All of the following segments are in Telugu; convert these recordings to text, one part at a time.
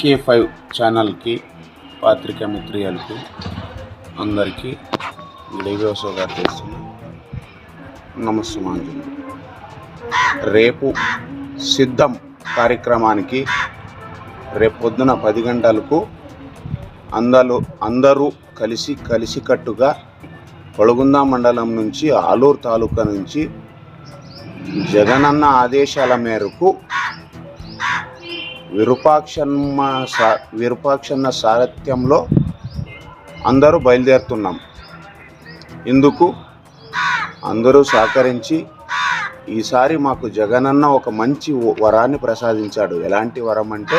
కే ఫైవ్ ఛానల్కి పాత్రికా మిత్రియాలకు అందరికీ దేవేశ్వర గారు చేస్తున్న నమస్సుమాంజలి రేపు సిద్ధం కార్యక్రమానికి రేపు పొద్దున పది గంటలకు అందరూ అందరూ కలిసి కలిసికట్టుగా పొಳగుంద మండలం నుంచి ఆలూరు తాలూకా నుంచి జగనన్న ఆదేశాల మేరకు విరూపాక్షమ్మ సా విరూపాక్షన్న సారథ్యంలో అందరూ బయలుదేరుతున్నాం. ఇందుకు అందరూ సహకరించి ఈసారి మాకు జగనన్న ఒక మంచి వరాన్ని ప్రసాదించాడు. ఎలాంటి వరం అంటే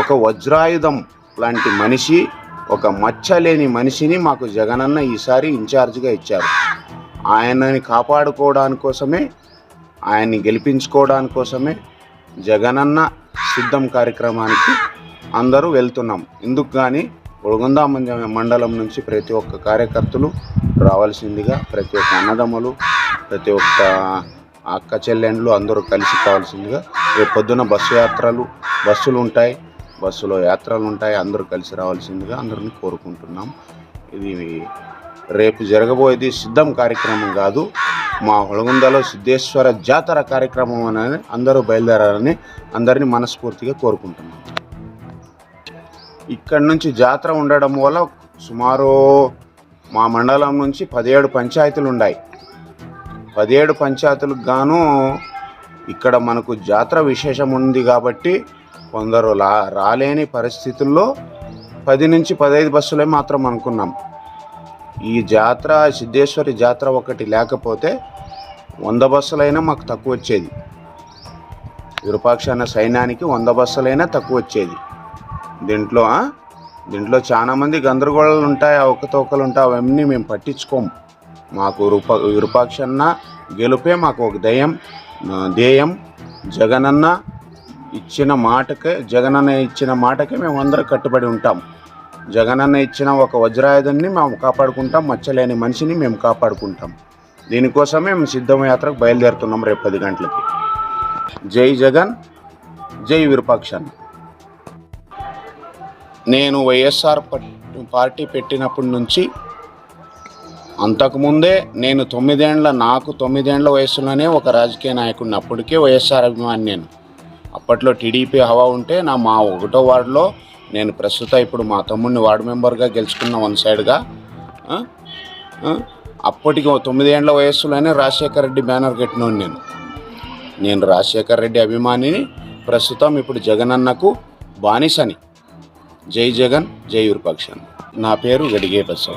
ఒక వజ్రాయుధం లాంటి మనిషి ఒక మచ్చ లేని మనిషిని మాకు జగనన్న ఈసారి ఇన్ఛార్జ్గా ఇచ్చారు. ఆయనని కాపాడుకోవడాని కోసమే ఆయన్ని గెలిపించుకోవడాని కోసమే జగనన్న సిద్ధం కార్యక్రమానికి అందరూ వెళ్తున్నాం. ఇందుకు కానీ ఒळగొంద మండలం నుంచి ప్రతి ఒక్క కార్యకర్తలు రావాల్సిందిగా ప్రతి ఒక్క అన్నదమ్ములు ప్రతి ఒక్క అక్క చెల్లెండ్లు అందరూ కలిసి కావాల్సిందిగా రేపు పొద్దున బస్సు యాత్రలు బస్సులు ఉంటాయి. బస్సులో యాత్రలు ఉంటాయి. అందరూ కలిసి రావాల్సిందిగా అందరిని కోరుకుంటున్నాం. ఇది రేపు జరగబోయేది సిద్ధం కార్యక్రమం కాదు. మా ఒళగుందలో సిద్ధేశ్వర జాతర కార్యక్రమం అని అందరూ బయలుదేరాలని అందరినీ మనస్ఫూర్తిగా కోరుకుంటున్నాం. ఇక్కడ నుంచి జాతర ఉండడం వల్ల సుమారు మా మండలం నుంచి పదిహేడు పంచాయతీలు ఉన్నాయి. పదిహేడు పంచాయతీలకు గాను ఇక్కడ మనకు జాతర విశేషం ఉంది కాబట్టి కొందరు లా రాలేని పరిస్థితుల్లో పది నుంచి పదహైదు బస్సులే మాత్రం అనుకున్నాం. ఈ జాతర సిద్ధేశ్వరి జాతర ఒకటి లేకపోతే వంద బస్సులైనా మాకు తక్కువ వచ్చేది. విరూపాక్షణ సైన్యానికి వంద బస్సులైనా తక్కువ వచ్చేది. దీంట్లో దీంట్లో చాలామంది గందరగోళాలు ఉంటాయి అవకతవకలు ఉంటాయి అవన్నీ మేము పట్టించుకోము. మాకు రూప విరూపాక్షన్న గెలుపే మాకు ఒక దయం ధ్యేయం. జగనన్న ఇచ్చిన మాటకే జగనన్న ఇచ్చిన మాటకే మేము అందరం కట్టుబడి ఉంటాం జగనన్న ఇచ్చిన ఒక వజ్రాయుధాన్ని మేము కాపాడుకుంటాం మచ్చలేని మనిషిని మేము కాపాడుకుంటాం. దీనికోసమే మేము సిద్ధమయాత్రకు బయలుదేరుతున్నాం రేపు పది గంటలకి. జై జగన్ జై విరూపాక్షన్న. నేను వైఎస్ఆర్ పార్టీ పెట్టినప్పటి నుంచి అంతకుముందే నేను తొమ్మిదేండ్ల నాకు తొమ్మిదేండ్ల వయసులోనే ఒక రాజకీయ నాయకుడిని. అప్పటికే వైఎస్ఆర్ అభిమాని నేను. అప్పట్లో టీడీపీ హవా ఉంటే నా మా ఒకటో వార్డులో నేను ప్రస్తుతం ఇప్పుడు మా తమ్ముడిని వార్డు మెంబర్గా గెలుచుకున్న వన్ సైడ్గా అప్పటికి తొమ్మిది తొమ్మిదేండ్ల వయస్సులోనే రాజశేఖర రెడ్డి బ్యానర్ కట్టినోడు నేను. నేను రాజశేఖర రెడ్డి అభిమానిని ప్రస్తుతం ఇప్పుడు జగనన్నకు బానిసని. జై జగన్ జై విరూపాక్షన్ నా పేరు గడిగే బసవ.